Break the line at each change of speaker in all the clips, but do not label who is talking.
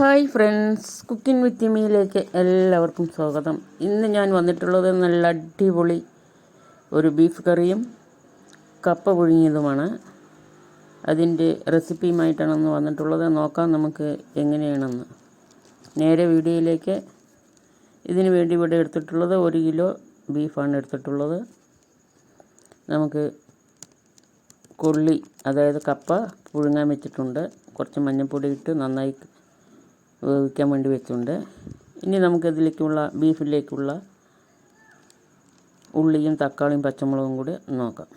Hi friends cooking with മീയിലേക്ക് എല്ലാവർക്കും സ്വാഗതം. ഇന്ന് ഞാൻ വന്നിട്ടുള്ളത് നല്ല അടിപൊളി ഒരു ബീഫ് കറിയും കപ്പ പുഴുങ്ങിയതുമാണ്. അതിന്റെ റെസിപ്പിയുമായിട്ടാണ് വന്നിട്ടുള്ളത്. നോക്കാം നമുക്ക് എങ്ങനെയാണെന്ന്. നേരെ വീഡിയോയിലേക്ക്. ഇതിന് വേണ്ടി ഇവിടെ എടുത്തിട്ടുള്ളത് ഒരു കിലോ ബീഫാണ് എടുത്തിട്ടുള്ളത്. നമുക്ക് കൊള്ളി അതായത് കപ്പ പുഴുങ്ങാൻ വെച്ചിട്ടുണ്ട്. കുറച്ച് മഞ്ഞൾപ്പൊടി ഇട്ട് നന്നായി വേവിക്കാൻ വേണ്ടി വെച്ചിട്ടുണ്ട്. ഇനി നമുക്കതിലേക്കുള്ള ബീഫിലേക്കുള്ള ഉള്ളിയും തക്കാളിയും പച്ചമുളകും കൂടി നോക്കാം.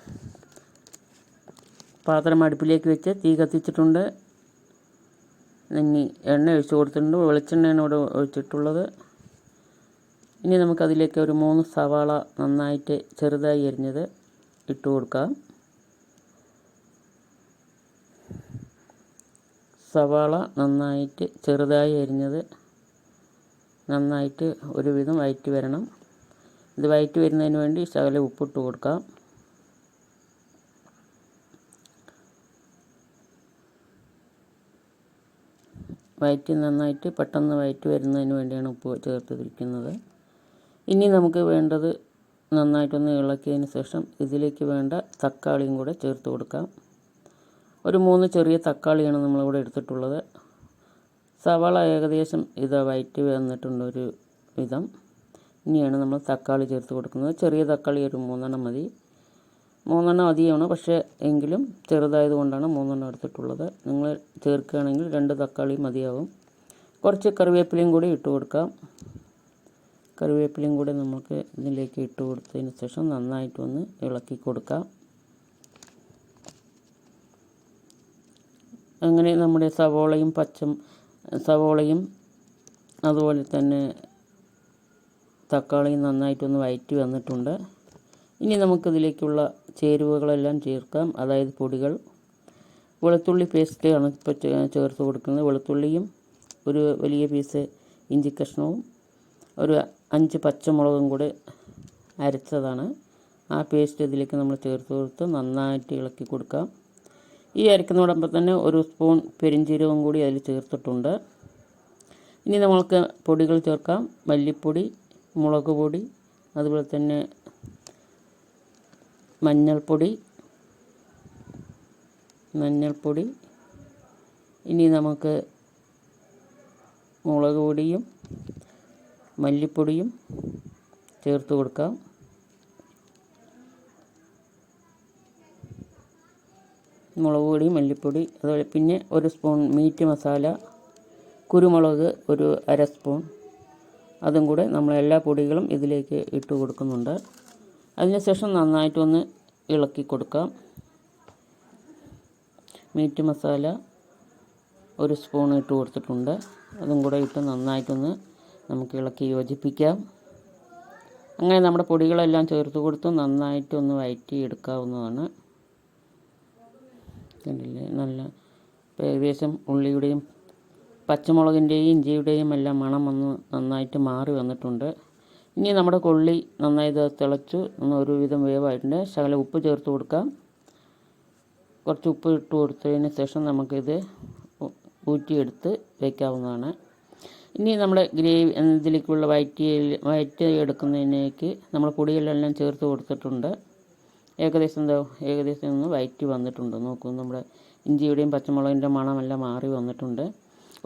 പാത്രം അടുപ്പിലേക്ക് വെച്ച് തീ കത്തിച്ചിട്ടുണ്ട്. ഇനി എണ്ണ ഒഴിച്ച് കൊടുത്തിട്ടുണ്ട്. വെളിച്ചെണ്ണയാണ് ഇവിടെ ഒഴിച്ചിട്ടുള്ളത്. ഇനി നമുക്കതിലേക്ക് ഒരു മൂന്ന് സവാള നന്നായിട്ട് ചെറുതായി എരിഞ്ഞത് ഇട്ട് കൊടുക്കാം. സവാള നന്നായിട്ട് ചെറുതായി അരിഞ്ഞത് നന്നായിട്ട് ഒരുവിധം വയറ്റി വരണം. ഇത് വയറ്റി വരുന്നതിന് വേണ്ടി ശകലം ഉപ്പിട്ട് കൊടുക്കാം. വയറ്റി നന്നായിട്ട് പെട്ടെന്ന് വയറ്റി വരുന്നതിന് വേണ്ടിയാണ് ഉപ്പ് ചേർത്തിരിക്കുന്നത്. ഇനി നമുക്ക് വേണ്ടത് നന്നായിട്ടൊന്ന് ഇളക്കിയതിന് ശേഷം ഇതിലേക്ക് വേണ്ട തക്കാളിയും കൂടെ ചേർത്ത് കൊടുക്കാം. ഒരു മൂന്ന് ചെറിയ തക്കാളിയാണ് നമ്മളിവിടെ എടുത്തിട്ടുള്ളത്. സവാള ഏകദേശം ഇത് വയറ്റ് വന്നിട്ടുണ്ട് ഒരു വിധം. ഇനിയാണ് നമ്മൾ തക്കാളി ചേർത്ത് കൊടുക്കുന്നത്. ചെറിയ തക്കാളി ഒരു മൂന്നെണ്ണം മതി. മൂന്നെണ്ണം അധികമാണ് പക്ഷേ എങ്കിലും ചെറുതായത് കൊണ്ടാണ് മൂന്നെണ്ണം എടുത്തിട്ടുള്ളത്. നിങ്ങൾ ചേർക്കുകയാണെങ്കിൽ രണ്ട് തക്കാളി മതിയാവും. കുറച്ച് കറിവേപ്പിലയും കൂടി ഇട്ട് കൊടുക്കാം. കറിവേപ്പിലയും കൂടി നമുക്ക് ഇതിലേക്ക് ഇട്ട് കൊടുത്തതിന് ശേഷം നന്നായിട്ടൊന്ന് ഇളക്കി കൊടുക്കാം. അങ്ങനെ നമ്മുടെ സവോളയും പച്ചം സവോളയും അതുപോലെ തന്നെ തക്കാളിയും നന്നായിട്ടൊന്ന് വയറ്റി വന്നിട്ടുണ്ട്. ഇനി നമുക്കിതിലേക്കുള്ള ചേരുവകളെല്ലാം ചേർക്കാം. അതായത് പൊടികൾ. വെളുത്തുള്ളി പേസ്റ്റ് ആണ് ഇപ്പോൾ ചേർത്ത് കൊടുക്കുന്നത്. വെളുത്തുള്ളിയും ഒരു വലിയ പീസ് ഇഞ്ചി കഷ്ണവും ഒരു അഞ്ച് പച്ചമുളകും കൂടെ അരച്ചതാണ്. ആ പേസ്റ്റ് ഇതിലേക്ക് നമ്മൾ ചേർത്ത് കൊടുത്ത് നന്നായിട്ട് ഇളക്കി കൊടുക്കാം. ഈ അരക്കുന്നതോടൊപ്പം തന്നെ ഒരു സ്പൂൺ പെരിഞ്ചീരകം കൂടി അതിൽ ചേർത്തിട്ടുണ്ട്. ഇനി നമ്മൾക്ക് പൊടികൾ ചേർക്കാം. മല്ലിപ്പൊടി മുളക് പൊടി അതുപോലെ തന്നെ മഞ്ഞൾപ്പൊടി മഞ്ഞൾപ്പൊടി. ഇനി നമുക്ക് മുളക് പൊടിയും മല്ലിപ്പൊടിയും ചേർത്ത് കൊടുക്കാം. മുളക് പൊടി മല്ലിപ്പൊടി അതുപോലെ പിന്നെ ഒരു സ്പൂൺ മീറ്റ് മസാല കുരുമുളക് ഒരു അര സ്പൂൺ. അതും കൂടെ നമ്മൾ എല്ലാ പൊടികളും ഇതിലേക്ക് ഇട്ട് കൊടുക്കുന്നുണ്ട്. അതിനുശേഷം നന്നായിട്ടൊന്ന് ഇളക്കി കൊടുക്കാം. മീറ്റ് മസാല ഒരു സ്പൂൺ ഇട്ട് കൊടുത്തിട്ടുണ്ട്. അതും കൂടെ ഇട്ട് നന്നായിട്ടൊന്ന് നമുക്ക് ഇളക്കി യോജിപ്പിക്കാം. അങ്ങനെ നമ്മുടെ പൊടികളെല്ലാം ചേർത്ത് കൊടുത്ത് നന്നായിട്ടൊന്ന് വയറ്റി എടുക്കാവുന്നതാണ് കണ്ടില്ലേ നല്ല ഏകദേശം ഉള്ളിയുടെയും പച്ചമുളകിന്റെയും ഇഞ്ചിയുടെയും എല്ലാം മണം വന്ന് നന്നായിട്ട് മാറി വന്നിട്ടുണ്ട്. ഇനി നമ്മുടെ കൊള്ളി നന്നായി തിളച്ചു ഒരുവിധം വേവായിട്ടുണ്ട്. ശകലം ഉപ്പ് ചേർത്ത് കൊടുക്കാം. കുറച്ച് ഉപ്പ് ഇട്ട് കൊടുത്തതിന് ശേഷം നമുക്കിത് ഊറ്റിയെടുത്ത് വയ്ക്കാവുന്നതാണ് ഇനി നമ്മൾ ഗ്രേവി ഇതിലേക്കുള്ള വയറ്റി വയറ്റി എടുക്കുന്നതിനേക്ക് നമ്മൾ പൊടികളെല്ലാം ചേർത്ത് കൊടുത്തിട്ടുണ്ട്. ഏകദേശം എന്താ ഏകദേശം ഒന്ന് വയറ്റി വന്നിട്ടുണ്ട്. നോക്കൂ നമ്മുടെ ഇഞ്ചിയുടെയും പച്ചമുളകിന്റെ മണമെല്ലാം മാറി വന്നിട്ടുണ്ട്.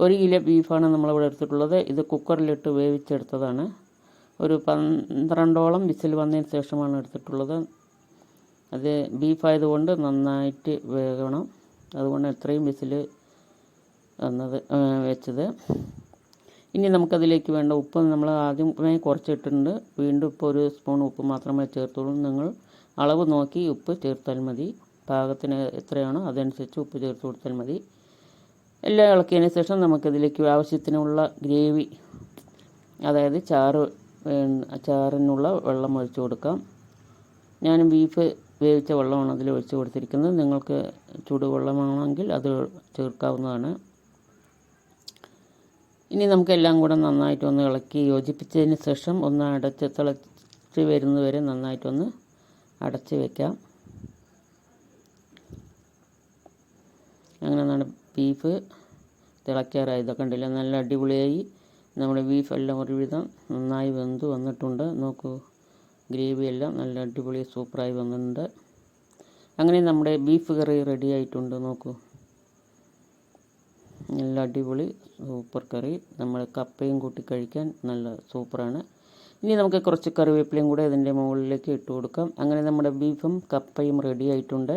ഒരു കിലോ ബീഫാണ് നമ്മളിവിടെ എടുത്തിട്ടുള്ളത്. ഇത് കുക്കറിലിട്ട് വേവിച്ചെടുത്തതാണ്. ഒരു പന്ത്രണ്ടോളം വിസിൽ വന്നതിന് ശേഷമാണ് എടുത്തിട്ടുള്ളത്. അത് ബീഫായതുകൊണ്ട് നന്നായിട്ട് വേകണം. അതുകൊണ്ട് എത്രയും വിസിൽ വന്നത് വെച്ചത്. ഇനി നമുക്കതിലേക്ക് വേണ്ട ഉപ്പ് നമ്മൾ ആദ്യമേ കുറച്ചിട്ടുണ്ട്. വീണ്ടും ഇപ്പോൾ ഒരു സ്പൂൺ ഉപ്പ് മാത്രമേ ചേർത്തുള്ളൂ. നിങ്ങൾ അളവ് നോക്കി ഉപ്പ് ചേർത്താൽ മതി. പാകത്തിന് എത്രയാണോ അതനുസരിച്ച് ഉപ്പ് ചേർത്ത് കൊടുത്താൽ മതി. എല്ലാം ഇളക്കിയതിന് ശേഷം നമുക്കിതിലേക്ക് ആവശ്യത്തിനുള്ള ഗ്രേവി അതായത് ചാറ് ചാറിനുള്ള വെള്ളം ഒഴിച്ചു കൊടുക്കാം. ഞാൻ ബീഫ് വേവിച്ച വെള്ളമാണ് അതിൽ ഒഴിച്ചു കൊടുത്തിരിക്കുന്നത്. നിങ്ങൾക്ക് ചൂടുവെള്ളമാണെങ്കിൽ അത് ചേർക്കാവുന്നതാണ്. ഇനി നമുക്കെല്ലാം കൂടെ നന്നായിട്ടൊന്ന് ഇളക്കി യോജിപ്പിച്ചതിന് ശേഷം ഒന്ന് അടച്ച് തിളച്ച് വരുന്നവരെ നന്നായിട്ടൊന്ന് അടച്ച് വയ്ക്കാം അങ്ങനെ ബീഫ് തിളയ്ക്കാറായി ഇതൊക്കെ ഉണ്ടല്ലോ നല്ല അടിപൊളിയായി. നമ്മുടെ ബീഫെല്ലാം ഒരുവിധം നന്നായി വെന്ത് വന്നിട്ടുണ്ട്. നോക്കൂ ഗ്രേവി എല്ലാം നല്ല അടിപൊളി സൂപ്പറായി വന്നിട്ടുണ്ട്. അങ്ങനെ നമ്മുടെ ബീഫ് കറി റെഡി ആയിട്ടുണ്ട്. നോക്കൂ. നല്ല അടിപൊളി സൂപ്പർ കറി. നമ്മൾ കപ്പയും കൂട്ടി കഴിക്കാൻ നല്ല സൂപ്പറാണ്. ഇനി നമുക്ക് കുറച്ച് കറിവേപ്പിലയും കൂടെ ഇതിന്റെ മുകളിലേക്ക് ഇട്ട് കൊടുക്കാം. അങ്ങനെ നമ്മുടെ ബീഫും കപ്പയും റെഡി ആയിട്ടുണ്ട്.